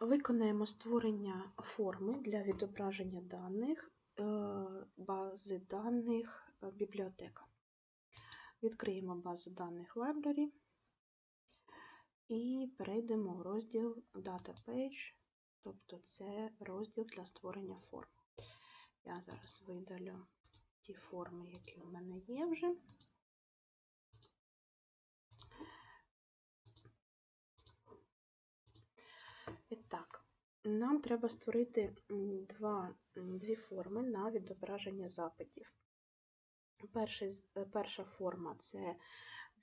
Виконаємо створення форми для відображення даних е, бази даних е, бібліотека. Відкриємо базу даних Library і перейдемо в розділ Data Page, тобто це розділ для створення форм. Я зараз видалю ті форми, які в мене є вже. І так, нам треба створити два, дві форми на відображення запитів. Перший, з- е, перша форма це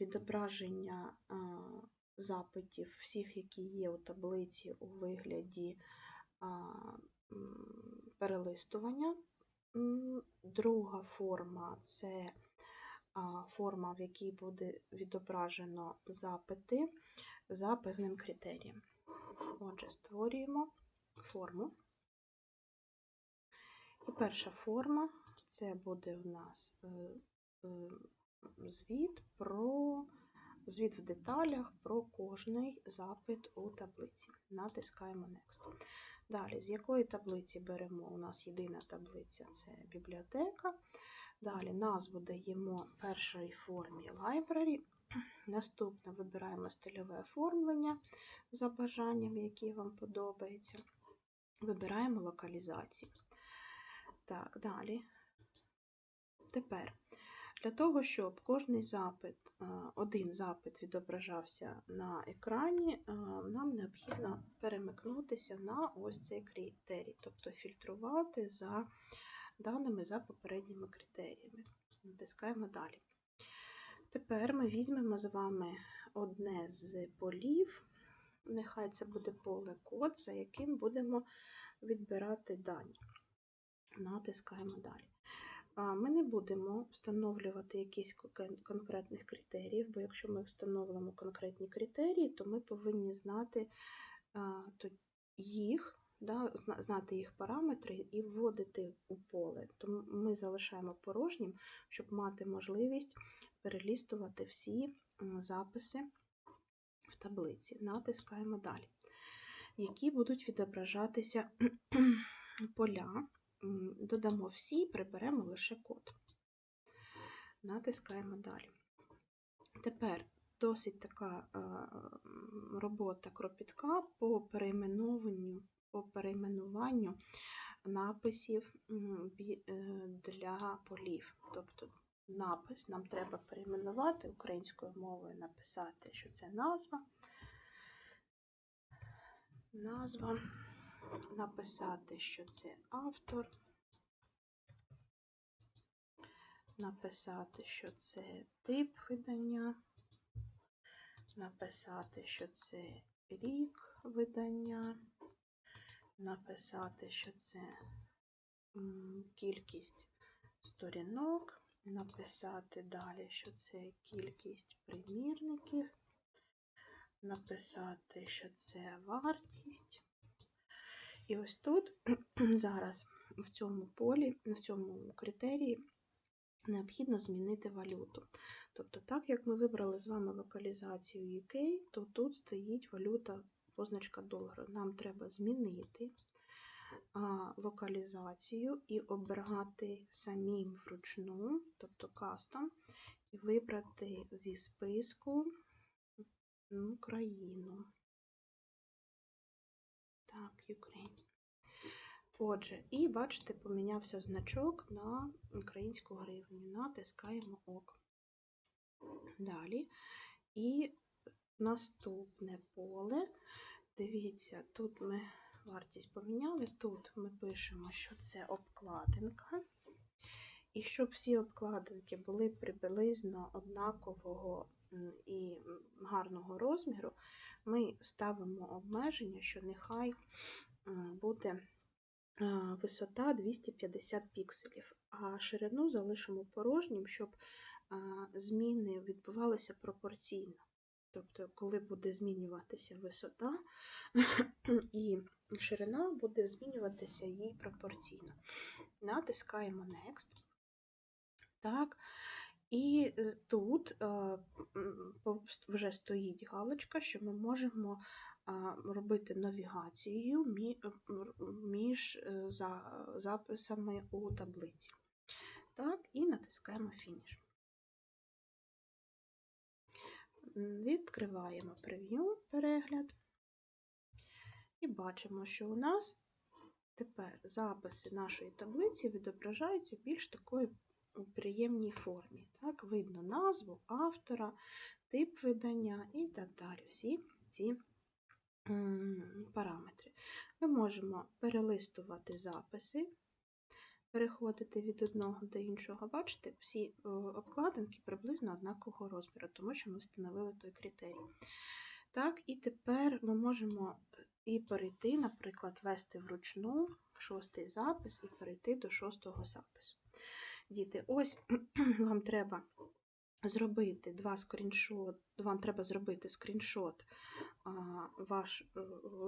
відображення запитів всіх, які є у таблиці у вигляді перелистування. Друга форма це форма, в якій буде відображено запити за певним критерієм. Отже, створюємо форму. І перша форма це буде у нас е, е, звіт про звіт в деталях про кожний запит у таблиці. Натискаємо Next. Далі, з якої таблиці беремо? У нас єдина таблиця це бібліотека. Далі назву даємо першій формі Library. Наступне вибираємо стильове оформлення за бажанням, який вам подобається. Вибираємо локалізацію. Так, далі. Тепер, для того, щоб кожний запит, е, один запит відображався на екрані, е, нам необхідно перемикнутися на ось цей критерій, тобто фільтрувати за даними за попередніми критеріями. Натискаємо далі. Тепер ми візьмемо з вами одне з полів, нехай це буде поле код, за яким будемо відбирати дані. Натискаємо далі. Ми не будемо встановлювати якісь конкретних критеріїв, бо якщо ми встановимо конкретні критерії, то ми повинні знати їх, да, знати їх параметри і вводити у поле. Тому ми залишаємо порожнім, щоб мати можливість перелістувати всі записи в таблиці. Натискаємо далі. Які будуть відображатися поля. Додамо всі, приберемо лише код. Натискаємо далі. Тепер досить така е, робота кропітка по перейменуванню, по перейменуванню написів е, для полів. Тобто напис нам треба перейменувати українською мовою, написати, що це назва. Назва, написати, що це автор, написати, що це тип видання, написати, що це рік видання, написати, що це кількість сторінок, написати далі, що це кількість примірників, написати, що це вартість. І ось тут зараз в цьому полі, в цьому критерії необхідно змінити валюту. Тобто, так як ми вибрали з вами локалізацію UK, то тут стоїть валюта позначка долару. Нам треба змінити локалізацію і обрати самим вручну, тобто кастом, і вибрати зі списку Україну. Так, Ukraine. Отже, і бачите, помінявся значок на українську гривню. Натискаємо ОК. Далі. І наступне поле. Дивіться, тут ми вартість поміняли. Тут ми пишемо, що це обкладинка. І щоб всі обкладинки були приблизно однакового і гарного розміру, ми ставимо обмеження, що нехай буде висота 250 пікселів, а ширину залишимо порожнім, щоб зміни відбувалися пропорційно. Тобто, коли буде змінюватися висота і ширина, буде змінюватися їй пропорційно. Натискаємо Next. Так. І тут е, вже стоїть галочка, що ми можемо робити навігацію між е, записами у таблиці. Так, і натискаємо фініш. Відкриваємо прев'ю, перегляд. І бачимо, що у нас тепер записи нашої таблиці відображаються більш такої приємній формі. Так, видно назву автора, тип видання і так далі. Всі ці параметри. Ми можемо перелистувати записи, переходити від одного до іншого. Бачите, всі е, обкладинки приблизно однакового розміру, тому що ми встановили той критерій. Так, і тепер ми можемо і перейти, наприклад, вести вручну шостий запис і перейти до шостого запису. Діти, ось вам треба зробити два скріншот, вам треба зробити скріншот ваш е,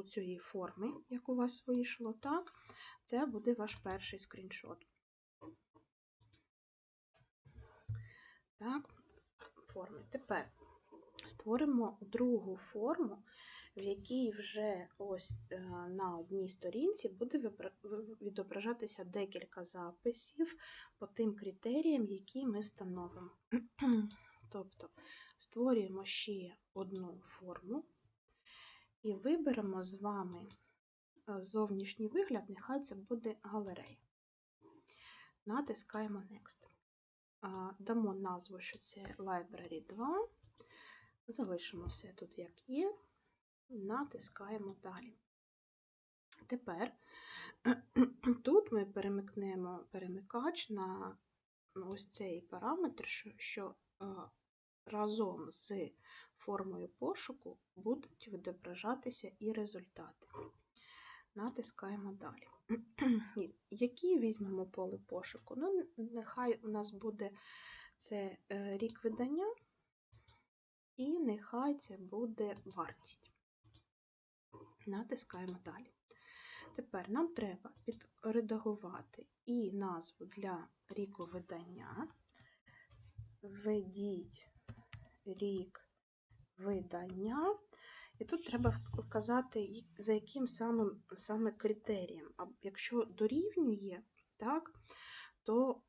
цієї форми, як у вас вийшло, так? Це буде ваш перший скріншот. Так, форми. Тепер створимо другу форму, в якій вже ось е, на одній сторінці буде відображатися декілька записів по тим критеріям, які ми встановимо. Тобто створюємо ще одну форму і виберемо з вами е, зовнішній вигляд, нехай це буде галерея. Натискаємо Next. Дамо назву, що це Library 2. Залишимо все тут, як є. Натискаємо далі. Тепер тут ми перемикнемо перемикач на ось цей параметр, що, е, разом з формою пошуку будуть відображатися і результати. Натискаємо далі. Які візьмемо поле пошуку? Ну, нехай у нас буде це е, рік видання, і нехай це буде вартість. Натискаємо далі. Тепер нам треба підредагувати і назву для ріку видання. Введіть рік видання. І тут треба вказати, за яким самим, саме критерієм. А якщо дорівнює, так, то,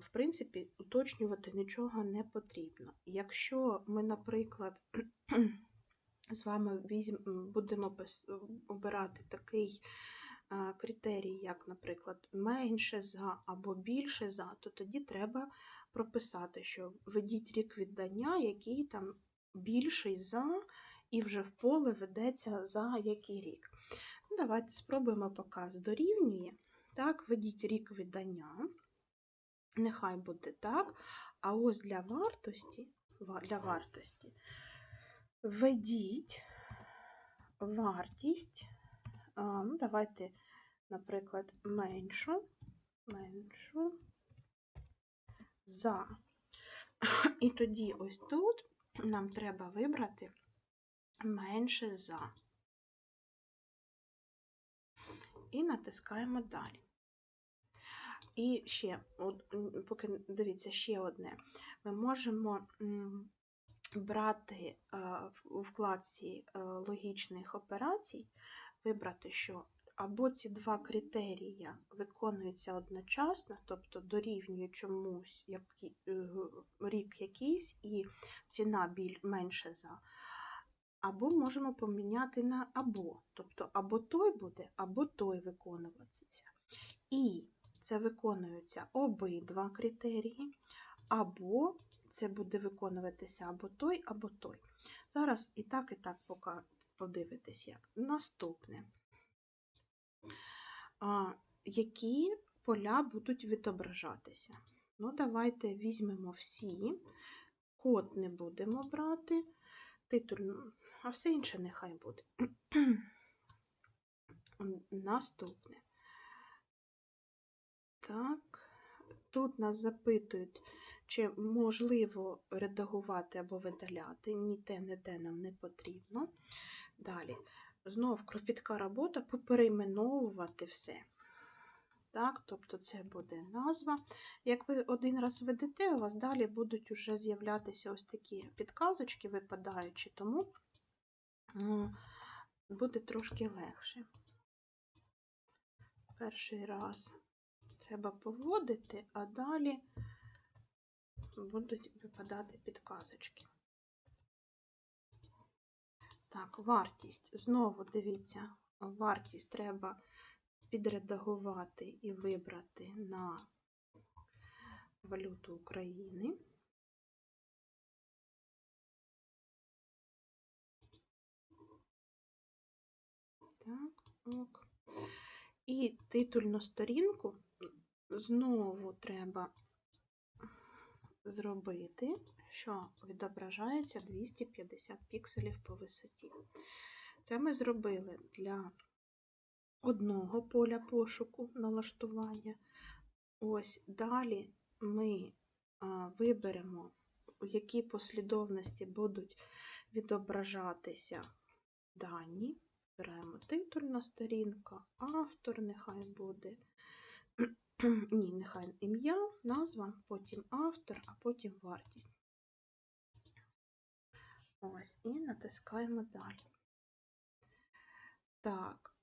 в принципі, уточнювати нічого не потрібно. Якщо ми, наприклад, з вами візьм, будемо обирати такий а, критерій, як, наприклад, менше за або більше за, то тоді треба прописати, що введіть рік віддання, який там більший за, і вже в поле ведеться за який рік. Ну, Давайте спробуємо поки дорівнює. Так, введіть рік видання. Нехай буде так. А ось для вартості, для вартості введіть вартість. Ну, давайте, наприклад, меншу, меншу за. І тоді ось тут нам треба вибрати менше за. І натискаємо далі. І ще, поки дивіться, ще одне. Ми можемо брати е, у вкладці е, логічних операцій, вибрати, що або ці два критерії виконуються одночасно, тобто дорівнює чомусь які, е, рік якийсь і ціна біль менше за. Або можемо поміняти на або. Тобто або той буде, або той виконуватися. І це виконуються обидва критерії, або це буде виконуватися або той, або той. Зараз і так, і так подивитись, як. Наступне. А, які поля будуть відображатися? Ну, давайте візьмемо всі. Код не будемо брати, титульну, а все інше нехай буде. Наступне. Так, тут нас запитують, чи можливо редагувати або видаляти. Ні те, ні те нам не потрібно. Далі, знов кропітка робота поперейменовувати все. Так, тобто це буде назва. Як ви один раз ведете, у вас далі будуть вже з'являтися ось такі підказочки випадаючі, тому буде трошки легше. Перший раз треба поводити, а далі будуть випадати підказочки. Так, вартість. Знову дивіться, вартість треба підредагувати і вибрати на валюту України. Так, ок. І титульну сторінку знову треба зробити, що відображається 250 пікселів по висоті. Це ми зробили для одного поля пошуку налаштування. Ось далі ми виберемо, у якій послідовності будуть відображатися дані. Беремо титульна сторінка, автор нехай буде. Ні, нехай ім'я, назва, потім автор, а потім вартість. Ось, і натискаємо далі. Так,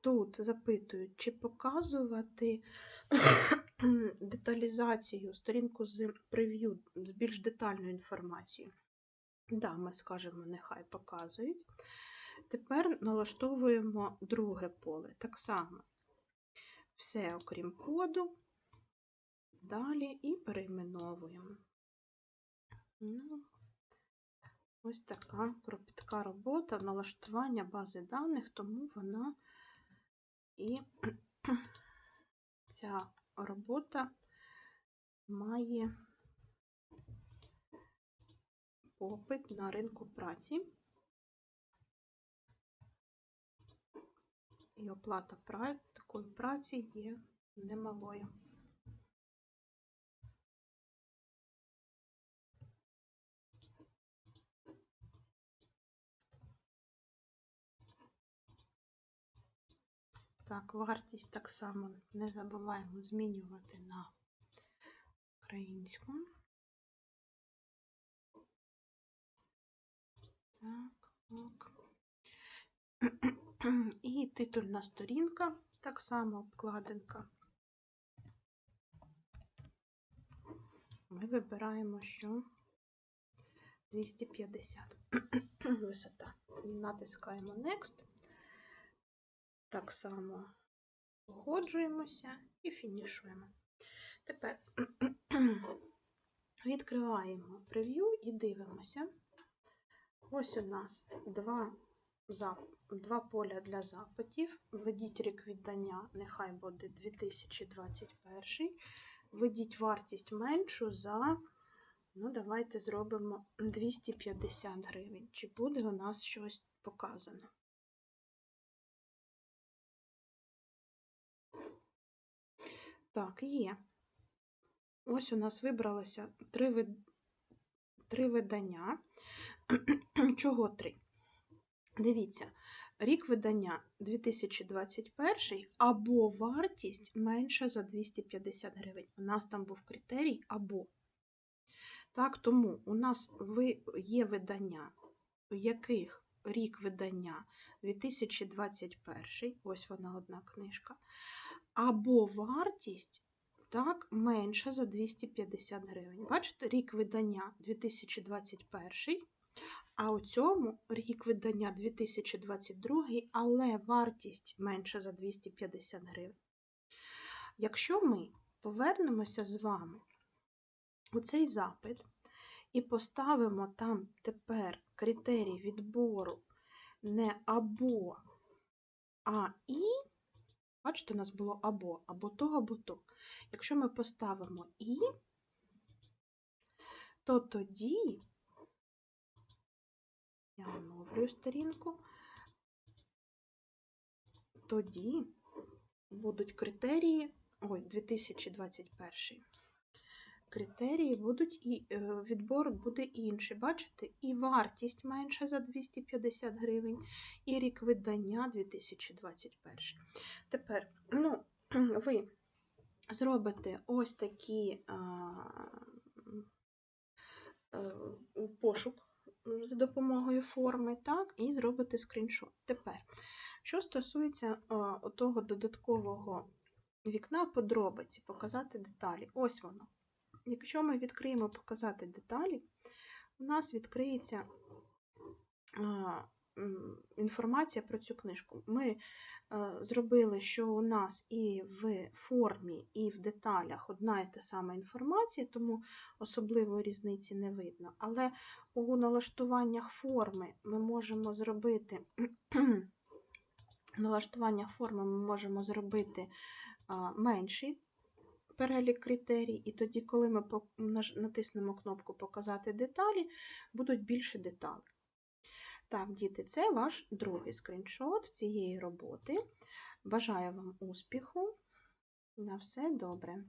тут запитують, чи показувати деталізацію, сторінку з прев'ю, з більш детальною інформацією. Да, ми скажемо, нехай показують. Тепер налаштовуємо друге поле. Так само все, окрім коду, далі і перейменовуємо. Ну, ось така кропітка робота, налаштування бази даних, тому вона і ця робота має попит на ринку праці. І оплата такої праці є немалою. Так, вартість так само не забуваємо змінювати на українську. Так, ок. І титульна сторінка, так само обкладинка. Ми вибираємо, що 250 висота. Натискаємо Next. Так само погоджуємося і фінішуємо. Тепер відкриваємо прев'ю і дивимося. Ось у нас два два поля для запитів. Введіть рік віддання, нехай буде 2021. Введіть вартість меншу за, ну, давайте зробимо 250 гривень. Чи буде у нас щось показано? Так, є. Ось у нас вибралося три, вид... три видання. Чого три? Дивіться, рік видання 2021 або вартість менша за 250 гривень. У нас там був критерій або. Так, Тому у нас є видання, у яких рік видання 2021, ось вона одна книжка, або вартість так, менша за 250 гривень. Бачите, рік видання 2021. А у цьому рік видання 2022, але вартість менша за 250 гривень. Якщо ми повернемося з вами у цей запит і поставимо там тепер критерій відбору не або, а і, бачите, у нас було або, або то, або то. Якщо ми поставимо і, то тоді я оновлюю сторінку, тоді будуть критерії, ой, 2021. критерії будуть і е, відбор буде інший. Бачите, і вартість менша за 250 гривень, і рік видання 2021. Тепер, ну, ви зробите ось такі а, е, пошук за допомогою форми, так, і зробите скріншот. Тепер, що стосується о, того додаткового вікна подробиці, показати деталі. Ось воно. Якщо ми відкриємо показати деталі, у нас відкриється інформація про цю книжку. Ми е, зробили, що у нас і в формі, і в деталях одна і та сама інформація, тому особливої різниці не видно. Але у налаштуваннях форми ми можемо зробити. Налаштуваннях форми ми можемо зробити менший перелік критерій, і тоді, коли ми натиснемо кнопку Показати деталі, будуть більше деталей. Так, діти, це ваш другий скріншот цієї роботи. Бажаю вам успіху. На все добре.